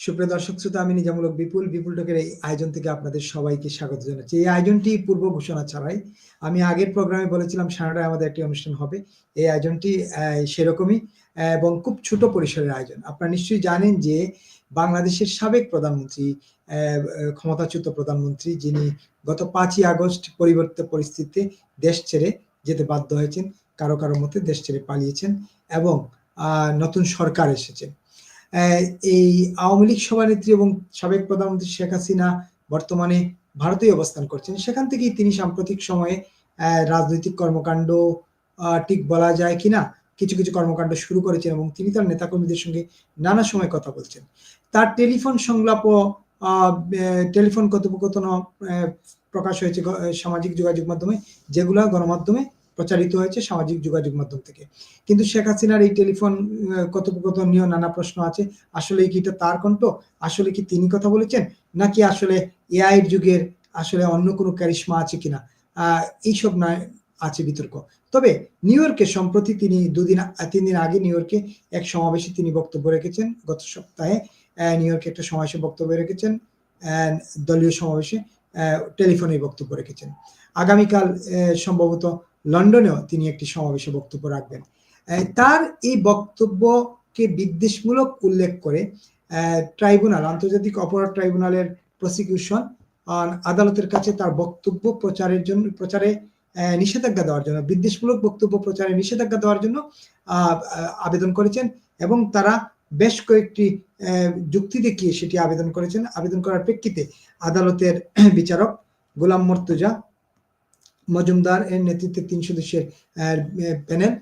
সুপ্রিয় দর্শক শ্রোতা আমি নিজামূলক বিপুল। বিপুল টকের এই আয়োজন থেকে আপনাদের সবাইকে স্বাগত জানাচ্ছি। এই আয়োজনটি পূর্ব ঘোষণা ছাড়াই আমি আগের প্রোগ্রামে বলেছিলাম সারাটায় আমাদের একটি অনুষ্ঠান হবে। এই আয়োজনটি সেরকমই এবং খুব ছোট পরিসরের আয়োজন। আপনারা নিশ্চয়ই জানেন যে বাংলাদেশের সাবেক প্রধানমন্ত্রী ক্ষমতাচ্যুত প্রধানমন্ত্রী যিনি গত পাঁচই আগস্ট পরিবর্তিত পরিস্থিতিতে দেশ ছেড়ে যেতে বাধ্য হয়েছেন কারও কারও মতে দেশ ছেড়ে পালিয়েছেন এবং নতুন সরকার এসেছে আহ, এই আওয়ামী লীগ সভানেত্রী এবং সাবেক প্রধানমন্ত্রী শেখ হাসিনা বর্তমানে ভারতেই অবস্থান করছেন। সেখান থেকেই তিনি সাম্প্রতিক সময়ে রাজনৈতিক কর্মকাণ্ড ঠিক বলা যায় কিনা, কিছু কিছু কর্মকাণ্ড শুরু করেছেন এবং তিনি তার নেতাকর্মীদের সঙ্গে নানা সময় কথা বলছেন। তার টেলিফোন সংলাপ টেলিফোন কথোপকথন প্রকাশ হয়েছে সামাজিক যোগাযোগ মাধ্যমে, যেগুলো গণমাধ্যমে প্রচারিত হয়েছে সামাজিক যোগাযোগ মাধ্যম থেকে। কিন্তু শেখ হাসিনার এই টেলিফোন কথোপকথন নিয়েও নানা প্রশ্ন আছে। আসলে কি এটা তার কণ্ঠ? আসলে কি তিনি কথা বলেছেন? নাকি আসলে এআই যুগের আসলে অন্য কোনো ক্যারিশমা আছে কিনা? এইসব না আছে বিতর্ক। তবে নিউ ইয়র্কে সম্প্রতি তিনি দুদিন, তিন দিন আগে নিউ ইয়র্কে এক সমাবেশে তিনি বক্তব্য রেখেছেন। গত সপ্তাহে নিউ ইয়র্কে একটা সমাবেশে বক্তব্য রেখেছেন। দলীয় সমাবেশে টেলিফোনে বক্তব্য রেখেছেন। আগামীকাল সম্ভবত লন্ডনেও তিনি একটি সমাবেশে বক্তব্য রাখবেন। তার এই বক্তব্যকে বিদ্বেষমূলক উল্লেখ করে ট্রাইব্যুনাল, আন্তর্জাতিক অপরাধ ট্রাইব্যুনালের প্রসিকিউশন আদালতের কাছে তার বক্তব্য প্রচারের জন্য, প্রচারে নিষেধাজ্ঞা দেওয়ার জন্য, বিদ্বেষমূলক বক্তব্য প্রচারে নিষেধাজ্ঞা দেওয়ার জন্য আবেদন করেছেন এবং তারা বেশ কয়েকটি যুক্তি দেখিয়ে সেটি আবেদন করেছেন। আবেদন করার প্রেক্ষিতে আদালতের বিচারক গোলাম মর্তুজা মজুমদার এর নেতৃত্বে তিন সদস্যের প্যানেল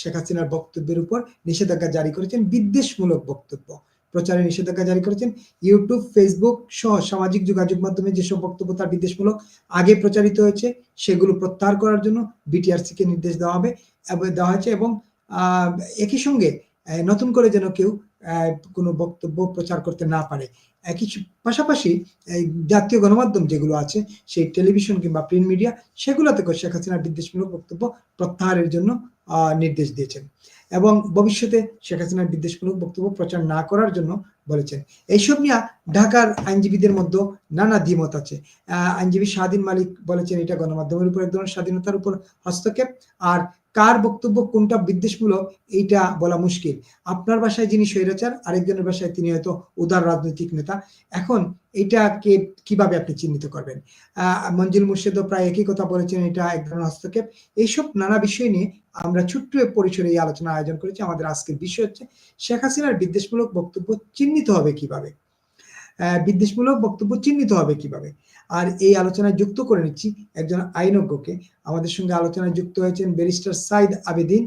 শেখ হাসিনার বক্তব্যের উপর নিষেধাজ্ঞা জারি করেছেন, বিদ্বেষমূলক বক্তব্য। প্রচারে নিষেধাজ্ঞা জারি করেছেন, ইউটিউব ফেসবুক সহ সামাজিক যোগাযোগ মাধ্যমে যেসব বক্তব্য তার বিদ্বেষমূলক আগে প্রচারিত হয়েছে, সেগুলো প্রত্যাহার করার জন্য বিটিআরসি কে নির্দেশ দেওয়া হবে, দেওয়া হয়েছে এবং একই সঙ্গে নতুন করে যেন কেউ কোনো বক্তব্য প্রচার করতে না পারে। একই পাশাপাশি এই জাতীয় গণমাধ্যম যেগুলো আছে, সেই টেলিভিশন কিংবা প্রিন্ট মিডিয়া সেগুলো থেকে শেখ হাসিনার বিদ্বেষমূলক বক্তব্য প্রত্যাহারের জন্য নির্দেশ দিয়েছেন। এবং ভবিষ্যতে শেখ হাসিনার বিদ্বেষমূলক বক্তব্য প্রচার না করার জন্য বলেছেন। এইসব নিয়ে ঢাকার আইনজীবীদের মধ্যে নানা দ্বিমত আছে। আইনজীবী স্বাধীন মালিক বলেছেন, এটা গণমাধ্যমের উপর এক ধরনের স্বাধীনতার উপর হস্তক্ষেপ। আর কার বক্তব্য কোনটা বিদ্বেষমূলক, এইটা বলা মুশকিল। আপনার বাসায় যিনি স্বৈরাচার, আরেকজনের বাসায় তিনি হয়তো উদার রাজনৈতিক নেতা। এখন এইটাকে কীভাবে আপনি চিহ্নিত করবেন? মঞ্জুল মুর্শেদও প্রায় একই কথা বলেছেন, এটা এক ধরনের হস্তক্ষেপ। এইসব নানা বিষয় নিয়ে আমরা ছোট্ট পরিসরে এই আলোচনা আয়োজন করেছি। আমাদের আজকের বিষয় হচ্ছে, শেখ হাসিনার বিদ্বেষমূলক বক্তব্য চিহ্নিত হবে কীভাবে? বিদ্বেষমূলক বক্তব্য চিহ্নিত হবে কীভাবে? আর এই আলোচনায় যুক্ত করে নিচ্ছি একজন আইনজ্ঞকে। আমাদের সঙ্গে আলোচনায় যুক্ত হয়েছেন ব্যারিস্টার সাইদ আবেদিন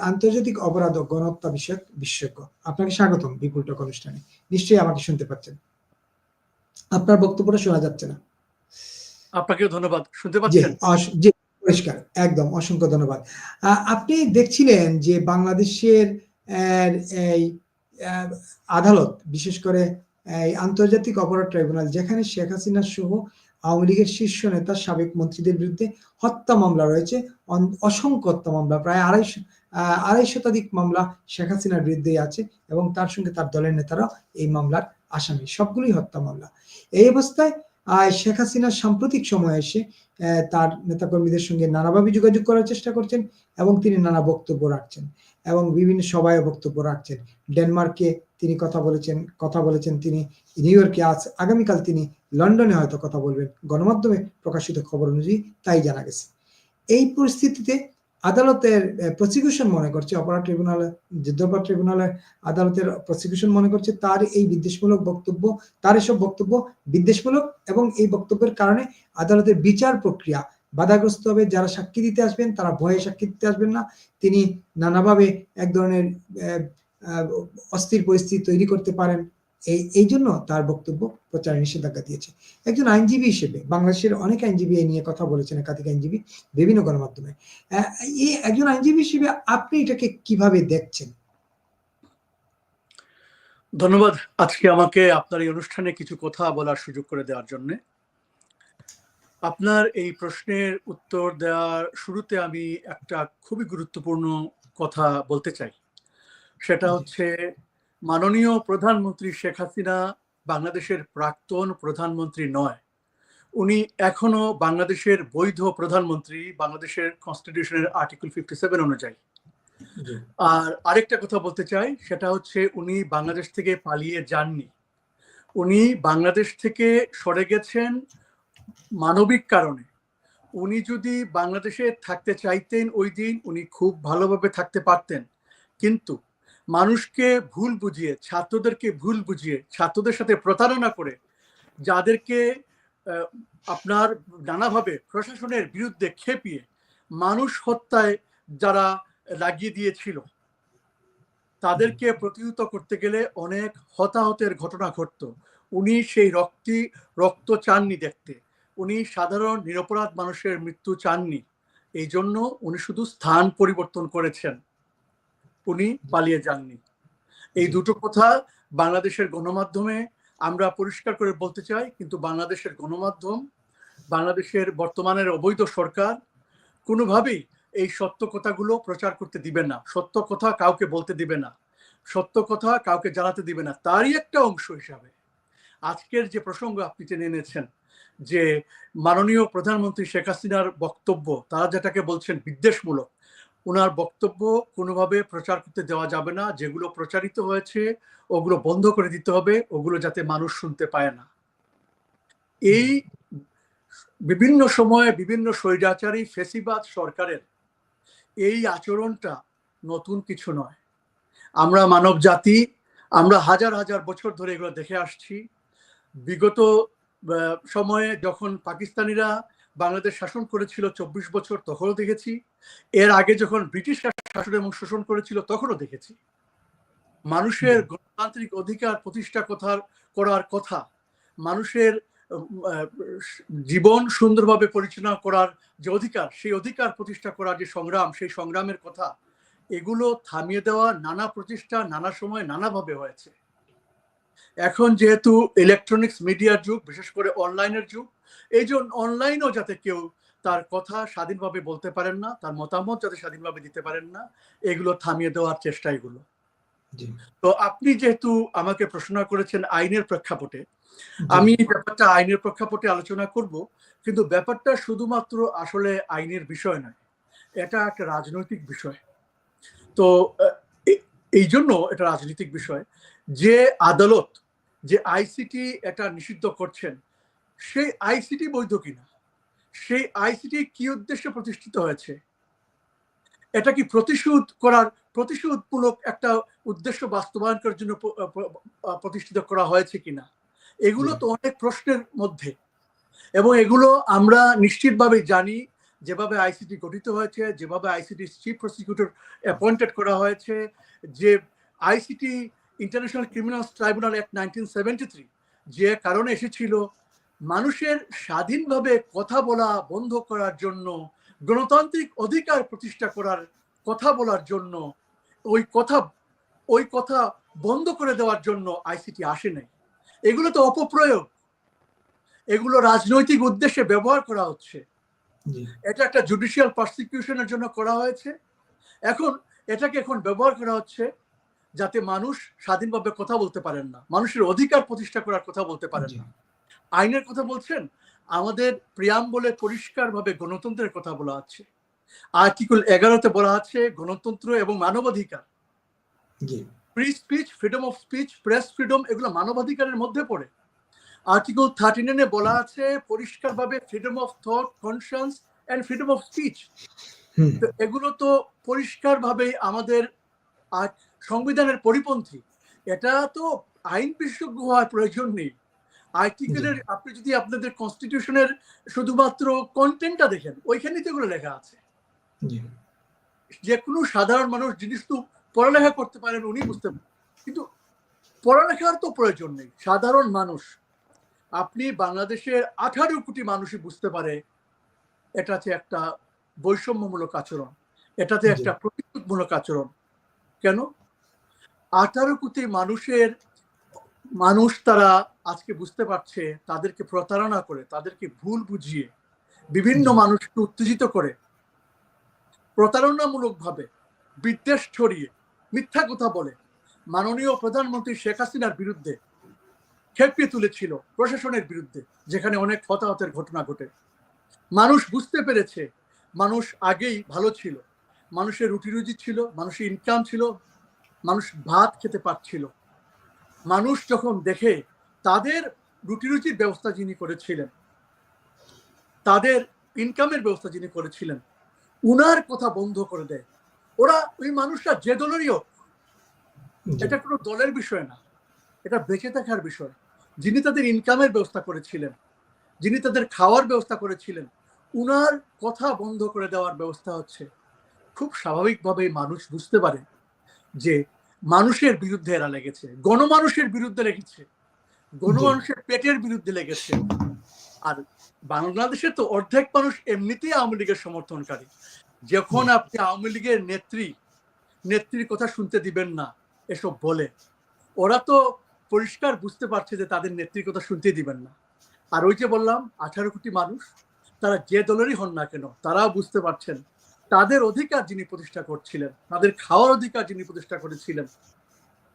আন্তর্জাতিক অপরাধ ও গণহত্যা বিষয়ক বিশেষজ্ঞ। আপনাকে স্বাগতম বিপুল টক অনুষ্ঠানে। নিশ্চয়ই আমাকে শুনতে পাচ্ছেন। আপনার বক্তব্যটা শোনা যাচ্ছে না। আপনাকেও ধন্যবাদ। শুনতে পাচ্ছেন? জি পরিষ্কার। একদম অসংখ্য ধন্যবাদ। আহ, আপনি দেখছিলেন যে বাংলাদেশের এই আদালত বিশেষ করে এই আন্তর্জাতিক অপরাধ ট্রাইব্যুনাল, যেখানে শেখ হাসিনা সহ আওয়ামী লীগের শীর্ষ নেতা, সাবেক মন্ত্রীদের বিরুদ্ধে হত্যা মামলা রয়েছে। অসংখ্য হত্যা মামলা, প্রায় আড়াইশো আড়াই শতাধিক মামলা শেখ হাসিনার বিরুদ্ধেই আছে এবং তার সঙ্গে তার দলের নেতারা এই মামলার আসামি। সবগুলি হত্যা মামলা। এই অবস্থায় শেখ হাসিনা সাম্প্রতিক সময়ে এসে তার নেতাকর্মীদের সঙ্গে নানাভাবে যোগাযোগ করার চেষ্টা করছেন এবং তিনি নানা বক্তব্য রাখছেন এবং বিভিন্ন সভায় বক্তব্য রাখছেন। ডেনমার্কে তিনি কথা বলেছেন কথা বলেছেন তিনি, নিউ ইয়র্কে আজ, আগামীকাল তিনি লন্ডনে হয়তো কথা বলবেন। গণমাধ্যমে প্রকাশিত খবর অনুযায়ী তাই জানা গেছে। এই পরিস্থিতিতে আদালতের প্রসিকিউশন মনে করছে, অপরাধ ট্রিব্যুনাল যুদ্ধাপরাধ ট্রিব্যুনালের আদালতের প্রসিকিউশন মনে করছে, তার এই বিদ্বেষমূলক বক্তব্য, তার এসব বক্তব্য বিদ্বেষমূলক এবং এই বক্তব্যের কারণে আদালতের বিচার প্রক্রিয়া বাধাগ্রস্ত হবে। যারা সাক্ষী দিতে আসবেন, তারা ভয়ে সাক্ষী দিতে আসবেন না। তিনি নানাভাবে এক ধরনের অস্থির পরিস্থিতি তৈরি করতে পারেন। এই এই জন্য তার বক্তব্য প্রচারে নিষেধাজ্ঞা দিয়েছে। একজন আইনজীবী হিসেবে বাংলাদেশের অনেক আইনজীবী এই নিয়ে কথা বলেছেন একাধিক আইনজীবী বিভিন্ন গণমাধ্যমে। এই একজন আইনজীবী হিসেবে আপনি এটাকে কীভাবে দেখছেন? ধন্যবাদ আজকে আমাকে আপনার এই অনুষ্ঠানে কিছু কথা বলার সুযোগ করে দেওয়ার জন্য। আপনার এই প্রশ্নের উত্তর দেওয়ার শুরুতে আমি একটা খুবই গুরুত্বপূর্ণ কথা বলতে চাই। সেটা হচ্ছে মাননীয় প্রধানমন্ত্রী শেখ হাসিনা বাংলাদেশের প্রাক্তন প্রধানমন্ত্রী নয়। উনি এখনও বাংলাদেশের বৈধ প্রধানমন্ত্রী বাংলাদেশের কনস্টিটিউশনের আর্টিকেল ফিফটি সেভেন অনুযায়ী আর আরেকটা কথা বলতে চাই সেটা হচ্ছে উনি বাংলাদেশ থেকে পালিয়ে যাননি। উনি বাংলাদেশ থেকে সরে গেছেন মানবিক কারণে। উনি যদি বাংলাদেশে থাকতে চাইতেন ওই দিন উনি খুব ভালোভাবে থাকতে পারতেন। কিন্তু মানুষকে ভুল বুঝিয়ে, ছাত্রদেরকে ভুল বুঝিয়ে, ছাত্রদের সাথে প্রতারণা করে, যাদেরকে আপনার নানাভাবে প্রশাসনের বিরুদ্ধে খেপিয়ে মানুষ হত্যায় যারা লাগিয়ে দিয়েছিল, তাদেরকে প্রতিহত করতে গেলে অনেক হতাহতের ঘটনা ঘটতো। উনি সেই রক্তি, রক্ত চাননি দেখতে। উনি সাধারণ, নিরপরাধ মানুষের মৃত্যু চাননি। এই জন্য উনি শুধু স্থান পরিবর্তন করেছেন। উনি পালিয়ে যাননি। এই দুটো কথা বাংলাদেশের গণমাধ্যমে আমরা পরিষ্কার করে বলতে চাই কিন্তু বাংলাদেশের গণমাধ্যম বাংলাদেশের বর্তমানের অবৈধ সরকার কোনোভাবেই এই সত্য কথাগুলো প্রচার করতে দিবে না সত্য কথা কাউকে বলতে দিবে না সত্য কথা কাউকে জানাতে দিবে না। তারই একটা অংশ হিসাবে আজকের যে প্রসঙ্গ আপনি টেনে এনেছেন যে মাননীয় প্রধানমন্ত্রী শেখ হাসিনার বক্তব্য তারা যেটাকে বলছেন বিদ্বেষমূলক ওনার বক্তব্য কোনোভাবে প্রচার করতে দেওয়া যাবে না। যেগুলো প্রচারিত হয়েছে, ওগুলো বন্ধ করে দিতে হবে, ওগুলো যাতে মানুষ শুনতে পায় না। এই বিভিন্ন সময়ে বিভিন্ন স্বৈরাচারী ফেসিবাদ সরকারের এই আচরণটা নতুন কিছু নয়। আমরা মানব জাতি, আমরা হাজার হাজার বছর ধরে এগুলো দেখে আসছি। বিগত সময়ে যখন পাকিস্তানিরা বাংলাদেশ শাসন করেছিল চব্বিশ বছর তখনও দেখেছি। এর আগে যখন ব্রিটিশ শাসন এবং শোষণ করেছিল তখনও দেখেছি। মানুষের গণতান্ত্রিক অধিকার প্রতিষ্ঠা কথার করার কথা মানুষের জীবন সুন্দরভাবে পরিচালনা করার যে অধিকার সেই অধিকার প্রতিষ্ঠা করার যে সংগ্রাম সেই সংগ্রামের কথা এগুলো থামিয়ে দেওয়া নানা প্রচেষ্টা নানা সময় নানাভাবে হয়েছে। এখন যেহেতু ইলেকট্রনিক্স মিডিয়ার যুগ বিশেষ করে অনলাইনের যুগ এই জন্য অনলাইনেও যাতে কেউ তার কথা স্বাধীনভাবে বলতে পারেন না তার মতামত যাতে স্বাধীনভাবে দিতে পারেন না এগুলো থামিয়ে দেওয়ার চেষ্টা এগুলো। তো আপনি যেহেতু আমাকে প্রশ্ন করেছেন আইনের প্রেক্ষাপটে আমি ব্যাপারটা আইনের প্রেক্ষাপটে আলোচনা করব কিন্তু ব্যাপারটা শুধুমাত্র আসলে আইনের বিষয় নয় এটা একটা রাজনৈতিক বিষয়। তো এই জন্য এটা রাজনৈতিক বিষয় যে আদালত যে আইসিটি এটা নিষিদ্ধ করছেন সেই আইসিটি বৈধ কিনা? সেই আইসিটি কি উদ্দেশ্যে প্রতিষ্ঠিত হয়েছে? এটা কি প্রতিশোধ করার প্রতিশোধমূলক একটা উদ্দেশ্য বাস্তবায়ন করার জন্য প্রতিষ্ঠিত করা হয়েছে কিনা? এগুলো তো অনেক প্রশ্নের মধ্যে। এবং এগুলো আমরা নিশ্চিতভাবে জানি যেভাবে আইসিটি গঠিত হয়েছে যেভাবে আইসিটি চিফ প্রসিকিউটর অ্যাপয়েন্টেড করা হয়েছে যে ICT International Criminal Tribunal Act nineteen seventy three যে কারণে এসেছিল মানুষের স্বাধীনভাবে কথা বলা বন্ধ করার জন্য গণতান্ত্রিক অধিকার প্রতিষ্ঠা করার কথা বলার জন্য ওই কথা ওই কথা বন্ধ করে দেওয়ার জন্য আইসিটি আসে নাই। এগুলো তো অপপ্রয়োগ। এগুলো রাজনৈতিক উদ্দেশ্যে ব্যবহার করা হচ্ছে। এটা একটা জুডিশিয়াল প্রসিকিউশনের জন্য করা হয়েছে। এখন এটাকে এখন ব্যবহার করা হচ্ছে যাতে মানুষ স্বাধীনভাবে কথা বলতে পারেন না। মানুষের অধিকার প্রতিষ্ঠা করার কথা বলতে পারেন না। আইনের কথা বলছেন? আমাদের প্রিয়াম বলে পরিষ্কারভাবে গণতন্ত্রের কথা বলা আছে। আর্টিকেল এগারোতে বলা আছে গণতন্ত্র এবং মানবাধিকার। Free speech freedom of speech press freedom এগুলো মানবাধিকারের মধ্যে পড়ে। আর্টিকেল থার্টি নাইনে বলা আছে পরিষ্কারভাবে freedom of thought conscience and freedom of speech তো এগুলো তো পরিষ্কারভাবে আমাদের সংবিধানের পরিপন্থী। এটা তো আইন বিশেষজ্ঞ হওয়ার প্রয়োজন নেই। আর্টিকেলের আপনি যদি আপনাদের কনস্টিটিউশনের শুধুমাত্র কন্টেন্টটা দেখেন ওইখানেই তো এগুলো লেখা আছে। যে কোনো সাধারণ মানুষ জিনিস তো পড়ালেখা করতে পারেন উনি বুঝতে কিন্তু পড়ালেখার তো প্রয়োজন নেই সাধারণ মানুষ। আপনি বাংলাদেশের আঠারো কোটি মানুষই বুঝতে পারে এটাতে একটা বৈষম্যমূলক আচরণ এটাতে একটা প্রতিশোধমূলক আচরণ। কেন? আঠারো কোটি মানুষের মানুষ তারা আজকে বুঝতে পারছে তাদেরকে প্রতারণা করে তাদেরকে ভুল বুঝিয়ে বিভিন্ন। মানুষকে উত্তেজিত করে প্রতারণামূলক ভাবে বিদ্বেষ ছড়িয়ে মিথ্যা কথা বলে। মাননীয় প্রধানমন্ত্রী শেখ হাসিনার বিরুদ্ধে খেপিয়ে তুলেছিল প্রশাসনের বিরুদ্ধে যেখানে অনেক হতাহতের ঘটনা ঘটে। মানুষ বুঝতে পেরেছে মানুষ আগেই ভালো ছিল। মানুষের রুটি রুজি ছিল মানুষের ইনকাম ছিল মানুষ ভাত খেতে পারছিল। মানুষ যখন দেখে তাদের রুটি রুজির ব্যবস্থা যিনি করেছিলেন তাদের ইনকামের ব্যবস্থা যিনি করেছিলেন উনার কথা বন্ধ করে দেয়। ওরা ওই মানুষরা যে দলেরই হোক এটা কোনো দলের বিষয় না এটা বেঁচে থাকার বিষয়। যিনি তাদের ইনকামের ব্যবস্থা করেছিলেন যিনি তাদের খাওয়ার ব্যবস্থা করেছিলেন উনার কথা বন্ধ করে দেওয়ার ব্যবস্থা হচ্ছে। খুব স্বাভাবিকভাবে মানুষ বুঝতে পারে যে মানুষের বিরুদ্ধে এরা লেগেছে গণমানুষের বিরুদ্ধে লেগেছে। গণমানুষের পেটের বিরুদ্ধে লেগেছে। আর বাংলাদেশের তো অর্ধেক মানুষ এমনিতেই আওয়ামী লীগের সমর্থনকারী। যখন আপনি আওয়ামী লীগের নেত্রী নেত্রীর কথা শুনতে দিবেন না এসব বলে। ওরা তো পরিষ্কার বুঝতে পারছে যে তাদের নেত্রীর কথা শুনতে দিবেন না। আর ওই যে বললাম আঠারো কোটি মানুষ তারা যে দলেরই হন না কেন তারাও বুঝতে পারছেন তাদের অধিকার যিনি প্রতিষ্ঠা করছিলেন তাদের খাওয়ার অধিকার যিনি প্রতিষ্ঠা করেছিলেন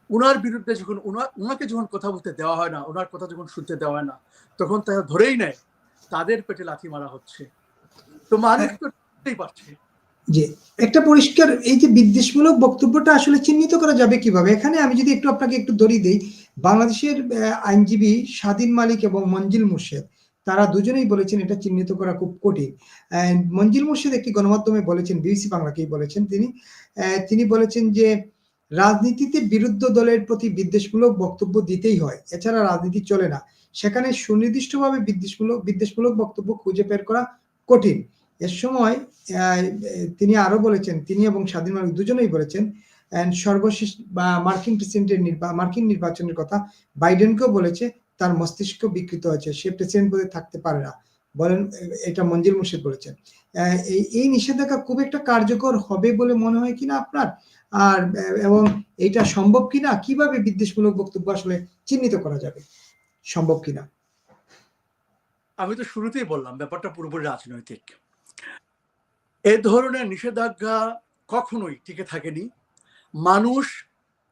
উনার বিরুদ্ধে যখন উনাকে যখন কথা বলতে দেওয়া হয় না ওনার কথা যখন শুনতে দেওয়া হয় না, তখন তারা ধরেই নেয়, তাদের পেটে লাথি মারা হচ্ছে। তো মানুষ পারছে জি, একটা পরিষ্কার, এই যে বিদ্বেষমূলক বক্তব্যটা আসলে চিহ্নিত করা যাবে কীভাবে? এখানে আমি যদি একটু আপনাকে একটু দড়ি দেই, বাংলাদেশের আইনজীবী স্বাধীন মালিক এবং মঞ্জিল মুর্শেদ, তারা দুজনেই বলেছেন এটা চিহ্নিত করা খুব কঠিন। মঞ্জিল মুর্শেদ একটি গণমাধ্যমে বলেছেন, বিবিসি বাংলাকেই বলেছেন তিনি। তিনি বলেছেন যে রাজনীতিতে বিরুদ্ধ দলের প্রতি বিদ্বেষমূলক বক্তব্য দিতেই হয়। এছাড়া রাজনীতি চলে না। সেখানে সুনির্দিষ্টভাবে বিদ্বেষমূলক বিদ্বেষমূলক বক্তব্য খুঁজে বের করা কঠিন। এর সময় তিনি আরও বলেছেন, তিনি এবং স্বাধীন মানুষ দুজনেই বলেছেন সর্বশেষ বা মার্কিন প্রেসিডেন্টের মার্কিন নির্বাচনের কথা বাইডেনকেও বলেছে, তার মস্তিষ্ক বিকৃত হয়েছে, সে প্রেসিডেন্ট পদে থাকতে পারে না বলেন, এটা মঞ্জিল মুর্শিদ বলেছেন। এই নিষেধাজ্ঞা খুব একটা কার্যকর হবে বলে মনে হয় কিনা আপনার? আর, এবং এটা সম্ভব কিনা, কীভাবে বিদ্বেষমূলক বক্তব্য আসলে চিহ্নিত করা যাবে? সম্ভব কিনা? আমি তো শুরুতেই বললাম, ব্যাপারটা পুরোপুরি রাজনৈতিক। এ ধরনের নিষেধাজ্ঞা কখনোই টিকে থাকেনি। মানুষ,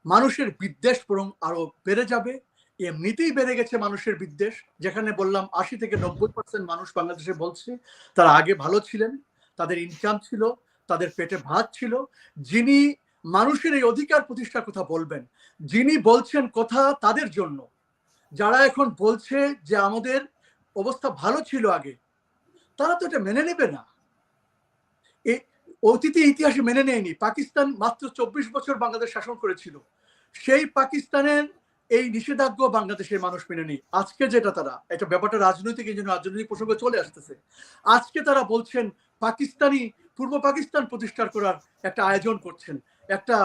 মানুষের বিদ্বেষ বরং আরও বেড়ে যাবে। এমনিতেই বেড়ে গেছে মানুষের বিদ্বেষ। যেখানে বললাম, আশি থেকে নব্বই পার্সেন্ট মানুষ বাংলাদেশে বলছে, তারা আগে ভালো ছিলেন, তাদের ইনকাম ছিল, তাদের পেটে ভাত ছিল। যিনি মানুষের এই অধিকার প্রতিষ্ঠার কথা বলবেন। যিনি বলছেন কথা তাদের জন্য। যারা এখন বলছে যে আমাদের অবস্থা ভালো ছিল আগে, তারা তো এটা মেনে নেবে না। এই অতীতে ইতিহাসে মেনে নেয়নি। পাকিস্তান মাত্র চব্বিশ বছর বাংলাদেশ শাসন করেছিল। সেই পাকিস্তানের এই নিষেধাজ্ঞা বাংলাদেশের মানুষ মেনে নেই। আজকে যেটা তারা, এটা ব্যাপারটা রাজনৈতিক এই জন্য রাজনৈতিক প্রসঙ্গে চলে আসতেছে। আজকে তারা বলছেন পাকিস্তানি, পূর্ব পাকিস্তান প্রতিষ্ঠা করার একটা আয়োজন করছেন। একটা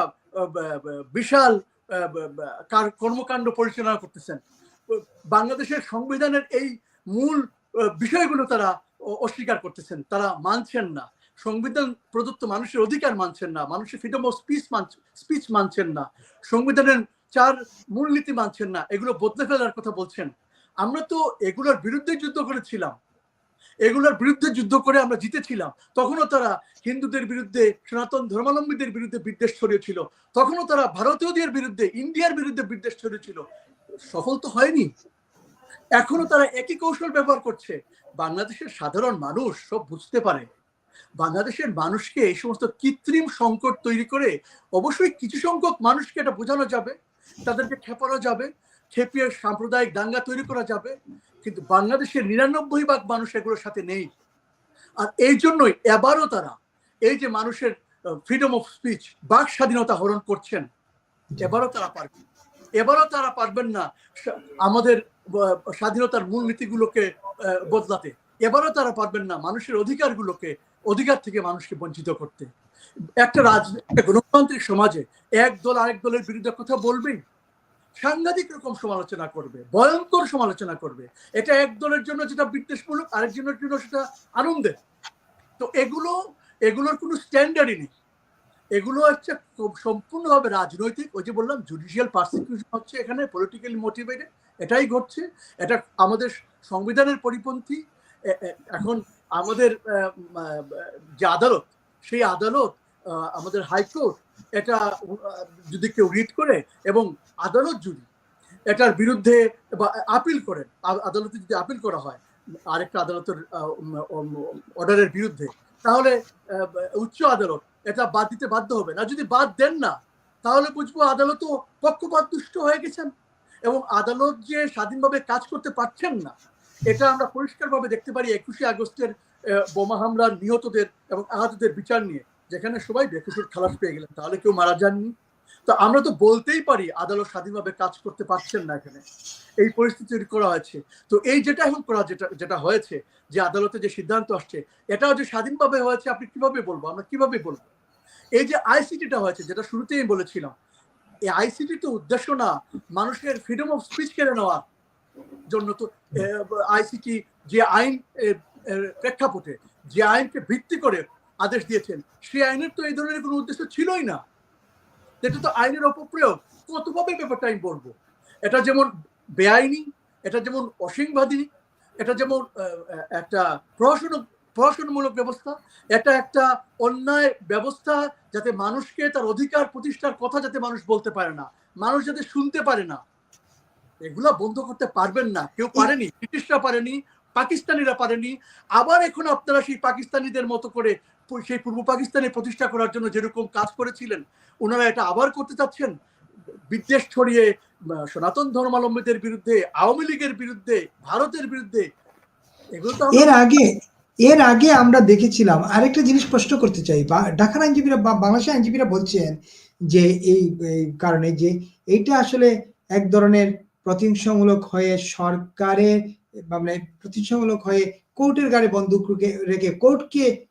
বিশাল কর্মকাণ্ড পরিচালনা করতেছেন। বাংলাদেশের সংবিধানের এই মূল বিষয়গুলো তারা অস্বীকার করতেছেন। তারা মানছেন না। সংবিধান প্রদত্ত মানুষের অধিকার মানছেন না। মানুষের ফ্রিডম অফ স্পিচ স্পিচ মানছেন না। সংবিধানের চার মূলনীতি মানছেন না। এগুলো বদলে ফেলার কথা বলছেন। আমরা তো এগুলোর বিরুদ্ধে যুদ্ধ করেছিলাম। এগুলোর বিরুদ্ধে যুদ্ধ করে আমরা জিতেছিলাম। তখনও তারা হিন্দুদের বিরুদ্ধে, সনাতন ধর্মাবলম্বীদের বিরুদ্ধে বিদ্বেষ ছড়িয়েছিল। তখনও তারা ভারতীয়দের বিরুদ্ধে, ইন্ডিয়ার বিরুদ্ধে বিদ্বেষ ছড়িয়েছিল। সফল তো হয়নি। এখনও তারা একই কৌশল ব্যবহার করছে। বাংলাদেশের সাধারণ মানুষ সব বুঝতে পারে। বাংলাদেশের মানুষকে এই সমস্ত কৃত্রিম সংকট তৈরি করে অবশ্যই কিছু সংখ্যক মানুষকে এটা বোঝানো যাবে, তাদেরকে খেপানো যাবে। খেপিয়ে সাম্প্রদায়িক দাঙ্গা তৈরি করা যাবে, কিন্তু বাংলাদেশের নিরানব্বই ভাগ মানুষ এগুলোর সাথে নেই। আর এই জন্যই এবারও তারা এই যে মানুষের ফ্রিডম অফ স্পিচ বাক স্বাধীনতা হরণ করছেন, এবারও তারা পারবেন এবারও তারা পারবেন না আমাদের স্বাধীনতার মূল নীতিগুলোকে বদলাতে। এবারও তারা পারবেন না মানুষের অধিকারগুলোকে, অধিকার থেকে মানুষকে বঞ্চিত করতে। একটা রাজ, একটা গণতান্ত্রিক সমাজে এক দল আরেক দলের বিরুদ্ধে কথা বলবেই। সাংঘাতিক রকম সমালোচনা করবে, ভয়ঙ্কর সমালোচনা করবে। এটা এক দলের জন্য যেটা বিদ্বেষমূলক, আরেকজনের জন্য সেটা আনন্দের। তো এগুলো, এগুলোর কোনো স্ট্যান্ডার্ডই নেই। এগুলো হচ্ছে সম্পূর্ণভাবে রাজনৈতিক। ওই যে বললাম জুডিশিয়াল পার্সিকিউশন হচ্ছে এখানে পলিটিক্যালি মোটিভেটেড এটাই ঘটছে। এটা আমাদের সংবিধানের পরিপন্থী এখন আমাদের যে আদালত, সেই আদালত আমাদের হাইকোর্ট এটা যদি কেউ রিড করে এবং আদালত যদি এটার বিরুদ্ধে বা আপিল করেন আদালতে যদি আপিল করা হয়, আরেকটা আদালতের অর্ডারের বিরুদ্ধে, তাহলে উচ্চ আদালত এটা বাদ দিতে বাধ্য হবে না। যদি বাদ দেন না, তাহলে বুঝব আদালতও পক্ষপাত দুষ্ট হয়ে গেছেন এবং আদালত যে স্বাধীনভাবে কাজ করতে পারছেন না, এটা আমরা পরিষ্কারভাবে দেখতে পারি একুশে আগস্টের বোমা হামলার নিহতদের এবং আহতদের বিচার নিয়ে। যেখানে সবাই বেকুশের খালাস পেয়ে গেলেন, তাহলে কেউ মারা যাননি। তো আমরা তো বলতেই পারি, আদালত স্বাধীনভাবে কাজ করতে পারছেন না এখানে। এই পরিস্থিতি তৈরি করা হয়েছে। তো এই যেটা এখন করা যেটা যেটা হয়েছে, যে আদালতে যে সিদ্ধান্ত আসছে, এটাও যে স্বাধীনভাবে হয়েছে, আপনি কীভাবে বলব? আমরা কীভাবে বলব? এই যে আইসিটিটা হয়েছে, যেটা শুরুতেই বলেছিলাম, এই আইসিটি তো উদ্দেশ্য না, মানুষের ফ্রিডম অফ স্পিচ কেড়ে নেওয়ার জন্য তো আইসিটি যে আইন প্রেক্ষাপটে, যে আইনকে ভিত্তি করে আদেশ দিয়েছেন। সেই আইনের তো এই ধরনের কোনো উদ্দেশ্য ছিলই না। এটা তো আইনের অপপ্রয়োগ। কতভাবে ব্যাপারটা আমি বলব? এটা যেমন বেআইনি, এটা যেমন অসংবাদী এটা যেমন একটা প্রহসন, প্রহসনমূলক ব্যবস্থা, এটা একটা অন্যায় ব্যবস্থা যাতে মানুষকে তার অধিকার প্রতিষ্ঠার কথা যাতে মানুষ বলতে পারে না, মানুষ যাতে শুনতে পারে না। এগুলা বন্ধ করতে পারবেন না। কেউ পারেনি, ব্রিটিশরা পারেনি, পাকিস্তানিরা পারেনি। আবার এখন আপনারা সেই পাকিস্তানিদের মতো করে সেই পূর্ব পাকিস্তানে প্রতিষ্ঠা করার জন্য যেরকম কাজ করেছিলেন, ওনারা এটা আবার করতে চাচ্ছেন? বিদ্বেষ ছড়িয়ে সনাতন ধর্মাবলম্বীদের বিরুদ্ধে, আওয়ামী লীগের বিরুদ্ধে, ভারতের বিরুদ্ধে এর আগে এর আগে আমরা দেখেছিলাম, আরেকটা জিনিস স্পষ্ট করতে চাই। ঢাকার আইনজীবীরা বা, বাংলাদেশের আইনজীবীরা বলছেন যে এই কারণে যে এইটা আসলে এক ধরনের প্রতিহিংসামূলক হয়ে সরকারের মানে প্রতিহিংসামূলক হয়ে কোর্টের গাড়ি বন্দুক রেখে- কোর্টকে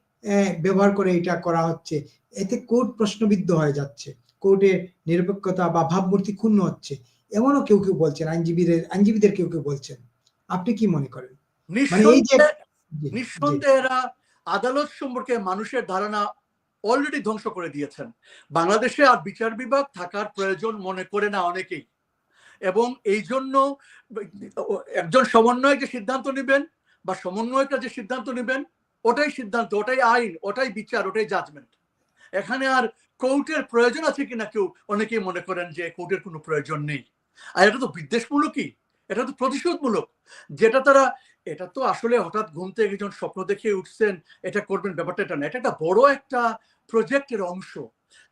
ব্যবহার করে এটা করা হচ্ছে। এতে কোর্ট প্রশ্নবিদ্ধ হয়ে যাচ্ছে। কোর্টের নিরপেক্ষতা বা ভাবমূর্তি ক্ষুণ্ণ হচ্ছে। এমনও কেউ কেউ বলছেন আইনজীবীদের আইনজীবীদের কেউ কেউ বলছেন। আপনি কি মনে করেন? মানে এই যে নিঃসন্দেহে জি, জি। নিঃসন্দেহে এরা আদালত সম্পর্কে মানুষের ধারণা অলরেডি ধ্বংস করে দিয়েছেন। বাংলাদেশে আর বিচার বিভাগ থাকার প্রয়োজন মনে করে না অনেকেই। এবং এই জন্য একজন সমন্বয়ক যে সিদ্ধান্ত নেবেন বা সমন্বয়টা যে সিদ্ধান্ত নেবেন ওটাই সিদ্ধান্ত, ওটাই আইন, ওটাই বিচার, ওটাই জাজমেন্ট এখানে আর কোর্টের প্রয়োজন আছে কিনা কেউ অনেকেই মনে করেন যে কোর্টের কোনো প্রয়োজন নেই। আর এটা তো বিদ্বেষমূলকই, এটা তো প্রতিশোধমূলক। যেটা তারা, এটা তো আসলে হঠাৎ ঘুম থেকে একজন স্বপ্ন দেখে উঠছেন, এটা করবেন ব্যাপারটা এটা না, এটা একটা বড় একটা প্রজেক্টের অংশ।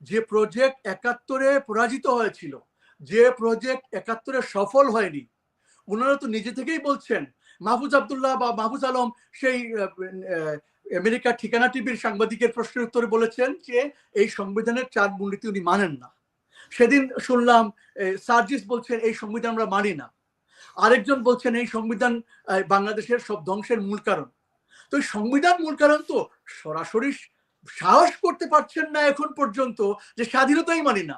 যে প্রজেক্ট একাত্তরে পরাজিত হয়েছিল, যে প্রজেক্ট একাত্তরে সফল হয়নি ওনারা তো নিজে থেকেই বলছেন মাহফুজ আবদুল্লাহ বা মাহফুজ আলম সেই আমেরিকার ঠিকানা টিভির সাংবাদিকের প্রশ্নের উত্তরে বলেছেন যে এই সংবিধানের চার মূলনীতি উনি মানেন না। সেদিন শুনলাম সার্জিস বলছেন, এই সংবিধান আমরা মানি না। আরেকজন বলছেন, এই সংবিধান বাংলাদেশের সব ধ্বংসের মূল কারণ। তো সংবিধান মূল কারণ তো সরাসরি সাহস করতে পারছেন না এখন পর্যন্ত যে স্বাধীনতাই মানি না।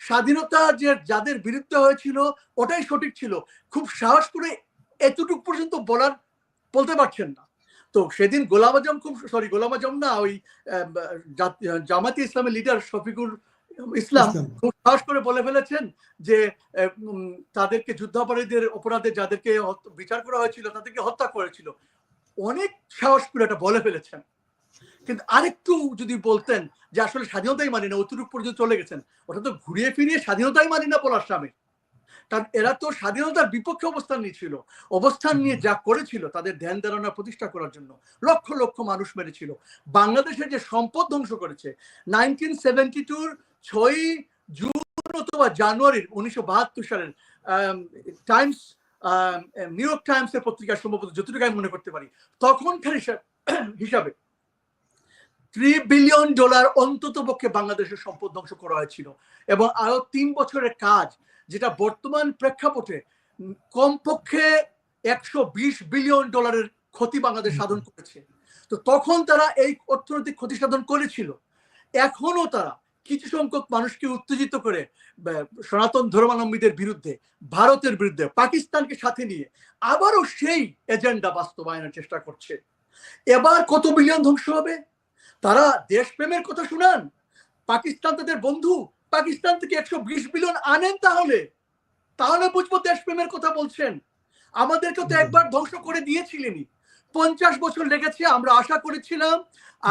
স্বাধীনতা যে যাদের বিরুদ্ধে হয়েছিল, ওটাই সঠিক ছিল। খুব সাহস করে এতটুক পর্যন্ত বলার বলতে পারছেন না। তো সেদিন গোলাম আজম খুব সরি গোলাম আজম না ওই জামাতি ইসলামের লিডার শফিকুল ইসলাম। খুব সাহস করে বলে ফেলেছেন যে তাদেরকে যুদ্ধাপরাধীদের অপরাধে যাদেরকে বিচার করা হয়েছিল তাদেরকে হত্যা করেছিল। অনেক সাহস করে এটা বলে ফেলেছেন। কিন্তু আরেকটু যদি বলতেন যে আসলে স্বাধীনতাই মানি না অতটুক পর্যন্ত চলে গেছেন ওটা তো ঘুরিয়ে ফিরিয়ে স্বাধীনতাই মানি না বলার স্বামী কারণ এরা তো স্বাধীনতার বিপক্ষে অবস্থান নিয়েছিল। অবস্থান নিয়ে যা করেছিল তাদের ধ্যান ধারণা প্রতিষ্ঠা করার জন্য লক্ষ লক্ষ মানুষ মেরেছিল। বাংলাদেশের যে সম্পদ ধ্বংস করেছে নাইনটিন সেভেন্টি টুর ছয়ই জুন অথবা জানুয়ারির উনিশশো বাহাত্তর সালের টাইমস নিউ ইয়র্ক টাইমস এর পত্রিকা সম্ভবত যতটুকু আমি মনে করতে পারি তখনকার হিসাব- হিসাবে থ্রি বিলিয়ন ডলার অন্তত পক্ষে বাংলাদেশের সম্পদ ধ্বংস করা হয়েছিল। এবং আরও তিন বছরের কাজ যেটা বর্তমান প্রেক্ষাপটে কমপক্ষে একশো বিশ বিলিয়ন ডলারের ক্ষতি বাংলাদেশ সাধন করেছে। তো তখন তারা এই অর্থনৈতিক ক্ষতি সাধন করেছিল। এখনও তারা কিছু সংখ্যক মানুষকে উত্তেজিত করে সনাতন ধর্মাবলম্বীদের বিরুদ্ধে ভারতের বিরুদ্ধে পাকিস্তানকে সাথে নিয়ে আবারও সেই এজেন্ডা বাস্তবায়নের চেষ্টা করছে। এবার কত বিলিয়ন ধ্বংস হবে? তারা দেশপ্রেমের কথা শুনান। পাকিস্তান তাদের বন্ধু পাকিস্তান থেকে একশো বিশ বিলিয়ন আনেন তাহলে? তাহলে বুঝব দেশপ্রেমের কথা বলছেন। আমাদেরকে তো একবার ধ্বংস করে দিয়েছিলেনই। পঞ্চাশ বছর লেগেছে আমরা আশা করেছিলাম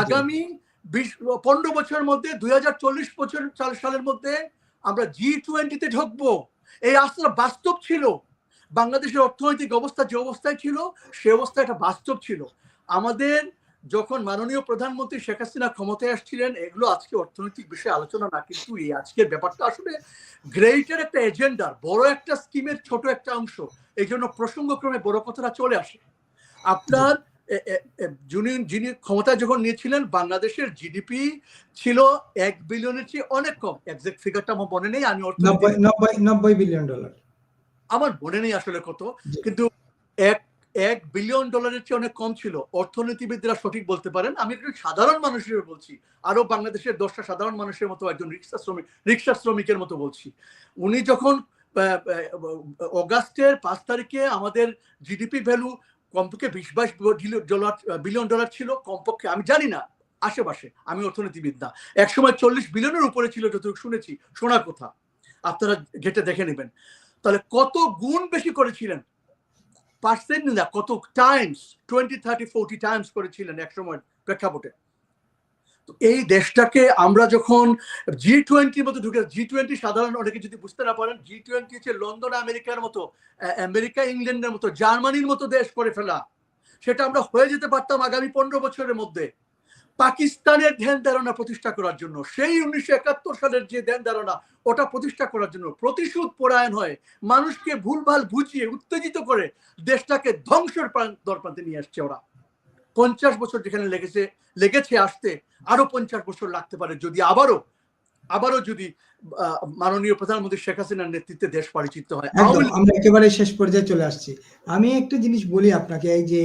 আগামী বিশ পনেরো বছরের মধ্যে দুই হাজার চল্লিশ বছর সালের মধ্যে আমরা জি টোয়েন্টিতে ঢুকবো। এই আস্থাটা বাস্তব ছিল। বাংলাদেশের অর্থনৈতিক অবস্থা যে অবস্থায় ছিল সে অবস্থা একটা বাস্তব ছিল। আমাদের যখন মাননীয় প্রধানমন্ত্রী শেখ হাসিনা ক্ষমতায় আসছিলেন এগুলো আজকে অর্থনৈতিক বিষয়ে আলোচনা না কিন্তু এই আজকের ব্যাপারটা আসলে গ্রেটার একটা এজেন্ডার বড় একটা স্কিমের ছোট একটা অংশ। এই জন্য প্রসঙ্গক্রমে বড় কথাটা চলে আসে। আপনার যিনি যিনি ক্ষমতা যখন নিয়েছিলেন বাংলাদেশের জিডিপি ছিল এক বিলিয়নের চেয়ে অনেক কম। এক্সাক্ট ফিগারটা আমার মনে নেই আমি নব্বই বিলিয়ন ডলার আমার মনে নেই আসলে কত। কিন্তু এক এক বিলিয়ন ডলারের চেয়ে অনেক কম ছিল। অর্থনীতিবিদরা সঠিক বলতে পারেন। আমি একজন সাধারণ মানুষের বলছি। আরও বাংলাদেশের দশটা সাধারণ মানুষের মতো একজন রিক্সা শ্রমিক, রিক্সা শ্রমিকের মতো বলছি। উনি যখন অগাস্টের পাঁচ তারিখে আমাদের জিডিপি ভ্যালু কমপক্ষে বিশ বাইশ ডলার বিলিয়ন ডলার ছিল। কমপক্ষে, আমি জানি না, আশেপাশে। আমি অর্থনীতিবিদ না। একসময় চল্লিশ বিলিয়নের উপরে ছিল যতটুকু শুনেছি। শোনার কথা। আপনারা ঘেটে দেখে নেবেন। তাহলে কত গুণ বেশি করেছিলেন? পার্সেন্ট না, কত times twenty thirty forty times করেছিলেন এক সময় প্রেক্ষাপটে। এই দেশটাকে আমরা যখন জি টোয়েন্টির মতো ঢুকে জি টোয়েন্টি সাধারণ অনেকে যদি বুঝতে না পারেন জি টোয়েন্টি হচ্ছে লন্ডন, আমেরিকার মতো আমেরিকা, ইংল্যান্ডের মতো, জার্মানির মতো দেশ করে ফেলা। সেটা আমরা হয়ে যেতে পারতাম আগামী পনেরো বছরের মধ্যে। পাকিস্তানের ধ্যান ধারণা প্রতিষ্ঠা করার জন্য সেই উনিশশো একাত্তর সালের যে ধ্যান ধারণা ওটা প্রতিষ্ঠা করার জন্য প্রতিশোধ পরায়ণ হয় মানুষকে ভুলভাল বুঝিয়ে উত্তেজিত করে দেশটাকে ধ্বংসের প্রান্ত- দরপ্রান্তে নিয়ে আসছে ওরা। পঞ্চাশ বছর যেখানে লেগেছে লেগেছে আসতে আরও পঞ্চাশ বছর লাগতে পারে যদি আবারও আবারও যদি মাননীয় প্রধানমন্ত্রী শেখ হাসিনার নেতৃত্বে দেশ পরিচিত হয়। আমরা একেবারে শেষ পর্যায়ে চলে আসছি। আমি একটা জিনিস বলি আপনাকে এই যে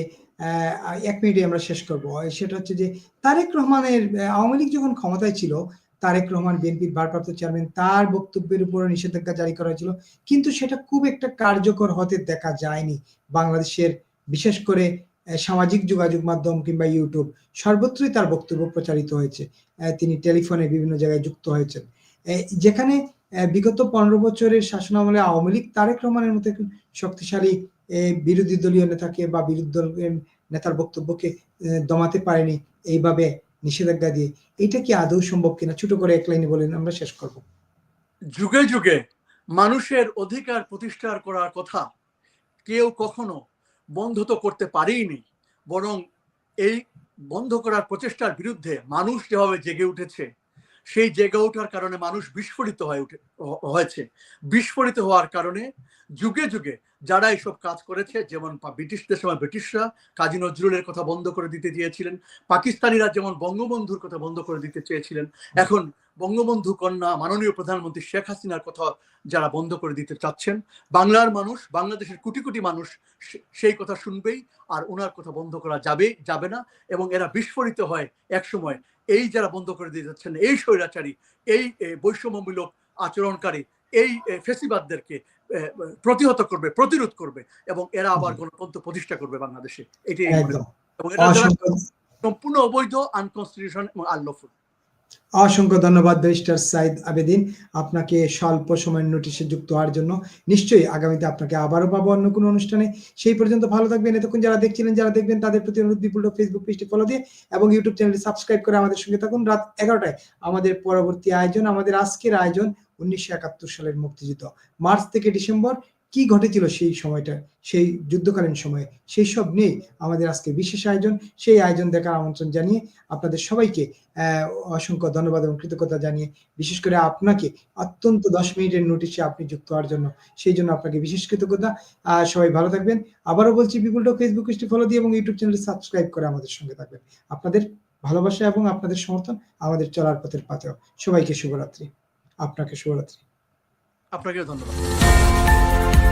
এক মিনিটে আমরা শেষ করব। সেটা হচ্ছে যে, তারেক রহমানের আওয়ামী লীগ যখন ক্ষমতায় ছিল, তারেক রহমান বিএনপির ভারপ্রাপ্ত চেয়ারম্যান, তার বক্তব্যের উপরে নিষেধাজ্ঞা জারি করা হয়েছিল। কিন্তু সেটা খুব একটা কার্যকর হতে দেখা যায়নি বাংলাদেশের, বিশেষ করে সামাজিক যোগাযোগ মাধ্যম কিংবা ইউটিউব। সর্বত্রই তার বক্তব্য প্রচারিত হয়েছে। তিনি টেলিফোনে বিভিন্ন জায়গায় যুক্ত হয়েছেন। যেখানে বিগত পনেরো বছরের শাসনামলে আওয়ামী লীগ তারেক রহমানের মতো শক্তিশালী বিরোধী দলীয় নেতাকে বা বিরোধী দলের নেতার বক্তব্যকে দমাতে পারেনি এইভাবে নিষেধাজ্ঞা দিয়ে। এটা কি আদৌ সম্ভব কিনা? ছোট করে এক লাইনে বলেন, আমরা শেষ করব। যুগে যুগে মানুষের অধিকার প্রতিষ্ঠার করার কথা কেউ কখনো বন্ধ তো করতে পারেইনি, বরং এই বন্ধ করার প্রচেষ্টার বিরুদ্ধে মানুষ যেভাবে জেগে উঠেছে সেই জেগে ওঠার কারণে মানুষ বিস্ফোরিত হয়ে উঠে হয়েছে। বিস্ফোরিত হওয়ার কারণে যুগে যুগে যারা এইসব কাজ করেছে, যেমন ব্রিটিশদের সময় ব্রিটিশরা কাজী নজরুলের কথা বন্ধ করে দিতে চেয়েছিলেন, পাকিস্তানিরা যেমন বঙ্গবন্ধুর কথা বন্ধ করে দিতে চেয়েছিলেন, এখন বঙ্গবন্ধু কন্যা মাননীয় প্রধানমন্ত্রী শেখ হাসিনার কথা যারা বন্ধ করে দিতে চাচ্ছেন, বাংলার মানুষ, বাংলাদেশের কোটি কোটি মানুষ সেই কথা শুনবেই, আর ওনার কথা বন্ধ করা যাবে যাবে না, এবং এরা বিস্ফোরিত হয় একসময় এই যারা বন্ধ করে দিয়ে যাচ্ছেন এই স্বৈরাচারী এই বৈষম্যমূলক আচরণকারী এই ফেসিবাদদেরকে প্রতিহত করবে প্রতিরোধ করবে এবং এরা আবার গণতন্ত্র প্রতিষ্ঠা করবে বাংলাদেশে। করি। এবং এটা সম্পূর্ণ অবৈধ আনকনস্টিটিউশন এবং আনলফুল অসংখ্য ধন্যবাদ ব্যারিস্টার সাইদ আবেদিন আপনাকে স্বল্প সময়ের নোটিশে যুক্ত হওয়ার জন্য। নিশ্চয়ই আগামীতে আপনাকে আবারও পাবো অন্য কোনো অনুষ্ঠানে। সেই পর্যন্ত ভালো থাকবেন। এতক্ষণ যারা দেখছিলেন, যারা দেখবেন, তাদের প্রতি অনুরোধ বিপুল ফেসবুক পেজটি ফলো দিয়ে এবং ইউটিউব চ্যানেলটি সাবস্ক্রাইব করে আমাদের সঙ্গে থাকুন। রাত এগারোটায় আমাদের পরবর্তী আয়োজন, আমাদের আজকের আয়োজন উনিশশো একাত্তর সালের মুক্তিযুদ্ধ, মার্চ থেকে ডিসেম্বর কি ঘটেছিল সেই সময়টা, সেই যুদ্ধকালীন সময়ে, সেই সব নিয়ে আমাদের আজকে বিশেষ আয়োজন। সেই আয়োজন দেখার আমন্ত্রণ জানিয়ে আপনাদের সবাইকে অসংখ্য ধন্যবাদ এবং কৃতজ্ঞতা জানিয়ে বিশেষ করে আপনাকে অত্যন্ত দশ মিনিটের নোটিশে আপনি যুক্ত হওয়ার জন্য। সেই জন্য আপনাকে বিশেষ কৃতজ্ঞতা। সবাই ভালো থাকবেন। আবারও বলছি বিপুলটা ফেসবুক পেজটি ফলো দিয়ে এবং ইউটিউব চ্যানেলটি সাবস্ক্রাইব করে আমাদের সঙ্গে থাকবেন। আপনাদের ভালোবাসা এবং আপনাদের সমর্থন আমাদের চলার পথের পাথেও সবাইকে শুভরাত্রি। আপনাকে শুভরাত্রি। আপনাকে ধন্যবাদ।